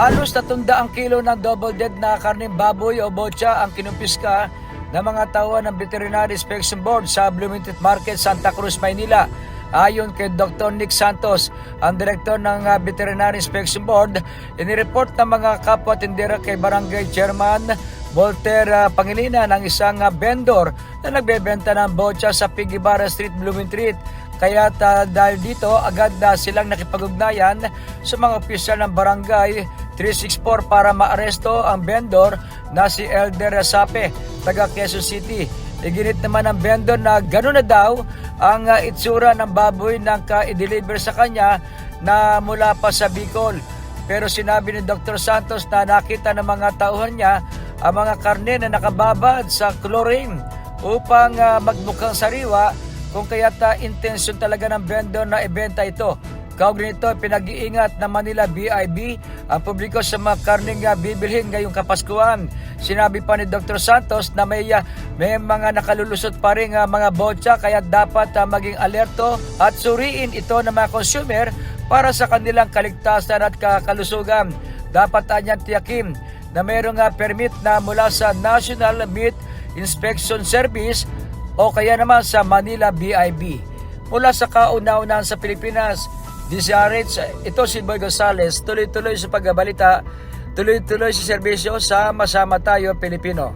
Halos 300 kilo ng double dead na karneng baboy o bocha ang kinumpiska ng mga tauhan ng Veterinary Inspection Board sa Bloomington Market, Santa Cruz, Maynila. Ayon kay Dr. Nick Santos, ang direktor ng ah, Veterinary Inspection Board, inireport ng mga kapwa tindera kay Barangay Chairman Volter ah, Pangilinan ng isang ah, vendor na nagbebenta ng bocha sa Pigibara Street, Bloomington. Kaya ta, dahil dito, agad na silang nakipag-ugnayan sa mga opisyal ng barangay 364 para maaresto ang vendor na si Elder Sape, taga Quezon City. Iginit naman ng vendor na gano'n na daw ang uh, itsura ng baboy na ka-deliver sa kanya na mula pa sa Bicol. Pero sinabi ni Dr. Santos na nakita ng mga tauhan niya ang mga karne na nakababad sa chlorine upang uh, magmukhang sariwa kung kaya't uh, intensyon talaga ng vendor na ibenta ito. Kaugnay nito, pinag-iingat ng Manila BIB ang publiko sa mga karning bibilhin ngayong Kapaskuhan. Sinabi pa ni Dr. Santos na may, uh, may mga nakalulusot pa rin uh, mga botsa kaya dapat uh, maging alerto at suriin ito ng mga consumer para sa kanilang kaligtasan at kakalusugan. Dapat anyan tiyakin na mayroong permit na mula sa National Meat Inspection Service o kaya naman sa Manila BIB. Mula sa kauna-unahan sa Pilipinas, DCRH, ito si Boy Gonzales, tuloy-tuloy sa pagbabalita, tuloy-tuloy sa serbisyo, sama-sama tayo Pilipino.